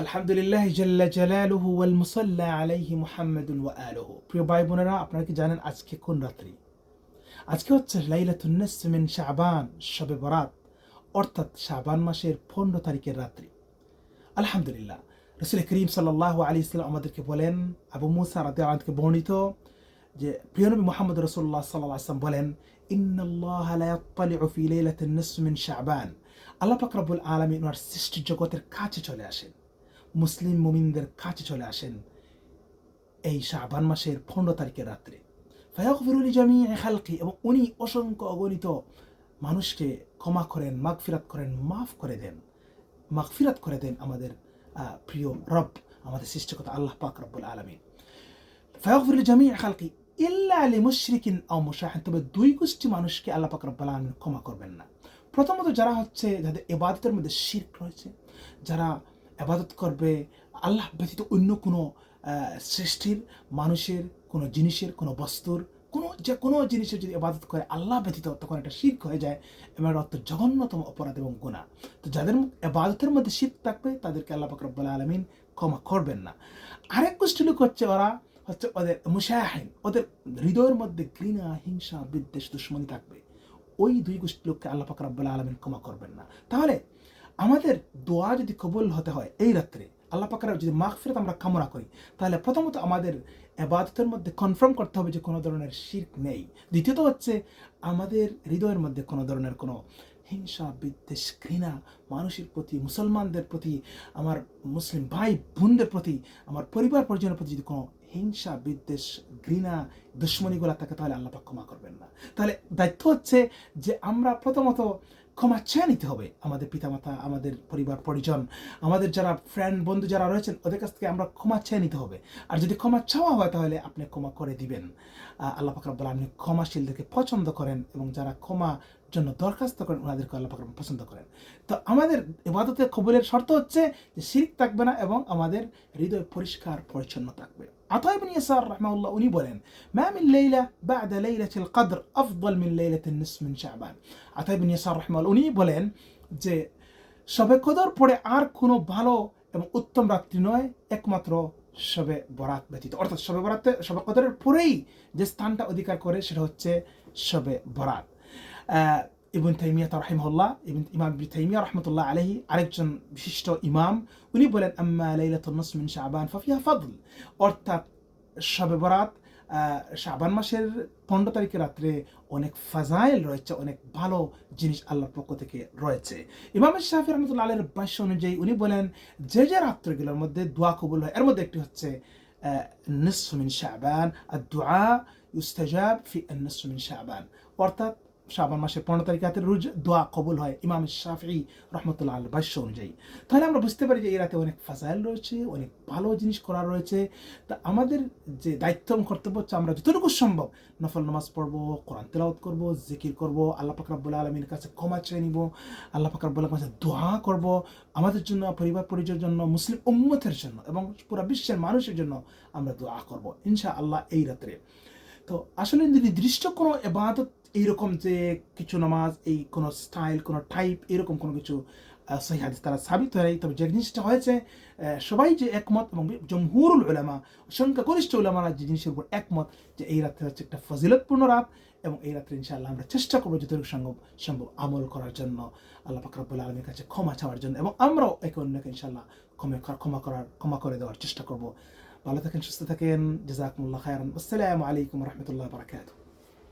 আলহামদুলিল্লাহ জাল্লা জালালুহু ওয়াল মুসাল্লা আলাইহি মুহাম্মাদুন ওয়া আলুহু। প্রিয় ভাই বোনেরা, আপনারা কি জানেন আজকে কোন রাত্রি? আজকে হচ্ছে লাইলাতুন মিন শাবান, শবে বরাত, অর্থাৎ শাবান মাসের পনেরো তারিখের রাত্রি। আলহামদুলিল্লাহ, রসুল করিম সাল্লাহ আলী ইসলাম আমাদেরকে বলেন, আবু মুসা রাতে আমাদেরকে বর্ণিত যে প্রিয়নবী মোহাম্মদ রসুল্লাহ সাল্লাহ আসলাম বলেন মিন শাবান। আল্লাহ পাক রব্বুল আলামিন ওনার সৃষ্টি জগতের কাছে চলে আসেন। মুসলিম মুমিনদের কাছে চলে আসেন এই শাবান মাসের পনেরো তারিখের রাত্রে। ফায়াকফিরুল জামি খালকি এবং উনি অসংখ্য অগণিত মানুষকে ক্ষমা করেন, মাগফিরাত করেন, মাফ করে দেন। মাগফিরাত করে দেন আমাদের প্রিয় রব, আমাদের সৃষ্টিকতা আল্লাহ পাক রব্বুল আলমিন। ফায়াকফিরুল জামি খালকি, ইল্লা আলী মুশরিকিন আও তবে দুই গোষ্ঠী মানুষকে আল্লাহ পাক রব্বুল আলমিন ক্ষমা করবেন না। প্রথমত যারা হচ্ছে যাদের এবাদতের মধ্যে শির্ক রয়েছে, যারা আবাদত করবে, আল্লাহ ব্যতীত অন্য কোনো সৃষ্টির, মানুষের, কোনো জিনিসের, কোনো বস্তুর, কোনো যে কোনো জিনিসের যদি আবাদত করে, আল্লাহ ব্যতীত তখন এটা শির্ক হয়ে যায় এবং অর্থ জঘন্যতম অপরাধ এবং গুণা তো যাদের আবাদতের মধ্যে শির্ক থাকবে, তাদেরকে আল্লাহ পাকরব্বাল আলমিন ক্ষমা করবেন না। আরেক গোষ্ঠী লোক হচ্ছে ওরা, হচ্ছে ওদের মুশাহিন ওদের হৃদয়ের মধ্যে ঘৃণা, হিংসা, বিদ্বেষ, দুশ্মনী থাকবে। ওই দুই গোষ্ঠী লোককে আল্লাহ পাক রাব্বুল আলমিন ক্ষমা করবেন না। তাহলে আমাদের দোয়া যদি কবুল হতে হয় এই রাত্রে, আল্লাহ পাকের যদি মাগফিরাত আমরা কামনা করি, তাহলে প্রথমত আমাদের আবাদতের মধ্যে কনফার্ম করতে হবে যে কোনো ধরনের শির্ক নেই। দ্বিতীয়ত হচ্ছে আমাদের হৃদয়ের মধ্যে কোনো ধরনের কোনো হিংসা, বিদ্বেষ, ঘৃণা, মানুষের প্রতি, মুসলমানদের প্রতি, আমার মুসলিম ভাই বোনদের প্রতি, আমার পরিবার পরিজনের প্রতি যদি কোনো হিংসা, বিদ্বেষ, ঘৃণা, দুশ্মনীগুলা থাকে তাহলে আল্লাহ পাক ক্ষমা করবেন না। তাহলে দায়িত্ব হচ্ছে যে আমরা প্রথমত ক্ষমা চেয়ে নিতে হবে আমাদের পিতামাতা, আমাদের পরিবার, পরিজন, আমাদের যারা ফ্রেন্ড বন্ধু যারা রয়েছেন, ওদের কাছ থেকে আমরা ক্ষমা চেয়ে নিতে হবে। আর যদি ক্ষমা চাওয়া হয় তাহলে আপনি ক্ষমা করে দিবেন। আল্লাহ পাক রাব্বুল আপনি ক্ষমাশীলদেরকে পছন্দ করেন এবং যারা ক্ষমা জন্য দরখাস্ত করেন, ওনাদেরকে আল্লাহ পছন্দ করেন। তো আমাদের ইবাদতের কবুলের শর্ত হচ্ছে যে শিরিক থাকবে না এবং আমাদের হৃদয় পরিষ্কার, পরিচ্ছন্ন থাকবে। আতাই বিন ইয়াসার রাহমাহুল্লাহ উনি বলেন মা মিন লাইলা বা'দা লাইলাতিল কদর আফদল মিন লাইলাতিন নিসফ মিন শাবান আতাই বিন ইয়াসার রাহমাহুল্লাহ উনি বলেন যে শবে কদর পরে আর কোনো ভালো এবং উত্তম রাত্রি নয় একমাত্র শবে বরাত ব্যতীত। অর্থাৎ শবে বরাতে শবে কদরের পরেই যে স্থানটা অধিকার করে সেটা হচ্ছে শবে বরাত। আহ, ইবন তাইমিয়া রাহিমহুল্লাহ, ইবন ইমাম তাইমিয়া রহমতুল্লাহ আলহি আরেকজন বিশিষ্ট ইমাম, উনি বলেন, আম্মা লাইলাতুন নসফ মিন শাবান ফাফিহা ফাদল। অর্থাৎ শবে বরাত শাবান মাসের পনেরো তারিখের রাত্রে অনেক ফাজাইল রয়েছে, অনেক ভালো জিনিস আল্লাহর পক্ষ থেকে রয়েছে। ইমাম শাহি রহমতুল্লাহ আলের ভাষ্য অনুযায়ী উনি বলেন, যে যে রাত্রগুলোর মধ্যে দোয়া কবুল হয়, এর মধ্যে একটি হচ্ছে নিসফ মিন শাবান আর দোয়া ইউস্তাজাব ফি নিসফ মিন শাবান। অর্থাৎ শাবান মাসের পনেরো তারিখে রাতে রোজ দোয়া কবুল হয় ইমাম শাফি রহমতুল্লাহ আল ভাষ্য অনুযায়ী। তাহলে আমরা বুঝতে পারি যে এই রাতে অনেক ফাজাইল রয়েছে, অনেক ভালো জিনিস করা রয়েছে। তা আমাদের যে দায়িত্ব এবং কর্তব্য হচ্ছে আমরা যতটুকু সম্ভব নফল নামাজ পড়ব, কোরআন তেলাওয়াত করব, জিকির করব, আল্লাহ পাক রাব্বুল আলমীর কাছে ক্ষমা চেয়ে নিব, আল্লাহ পাক রাব্বুল কাছে দোয়া করব। আমাদের জন্য, পরিবার পরিচয়ের জন্য, মুসলিম উম্মতের জন্য এবং পুরো বিশ্বের মানুষের জন্য আমরা দোয়া করব ইনশা আল্লাহ এই রাত্রে। তো আসলে নির্দিষ্ট কোনো এবাদত এইরকম যে কিছু নামাজ, এই কোনো স্টাইল কোনো টাইপ এরকম কোনো কিছু সহি হাদিস তারা সাবিত হয় তবে যে জিনিসটা হয়েছে সবাই যে একমত এবং জমহুরুল উলামা, সংখ্যাগরিষ্ঠ উলামারা যে জিনিসের উপর একমত যে এই রাত্রে হচ্ছে একটা ফজিলতপূর্ণ রাত এবং এই রাত্রে ইনশাআল্লাহ আমরা চেষ্টা করব যতটুকু সম্ভব সম্ভব আমল করার জন্য, আল্লাহ ফাকরাবুল আলমীর কাছে ক্ষমা চাওয়ার জন্য এবং আমরাও একে অন্যকে ইনশাআল্লাহ ক্ষমা ক্ষমা করার, ক্ষমা করে দেওয়ার চেষ্টা করব। ভালো থাকেন, সুস্থ থাকেন, জাজাকুমুল্লাহ খায়রান, আসসালামু আলাইকুম রহমতুল্লাহ বারাকাতুহ।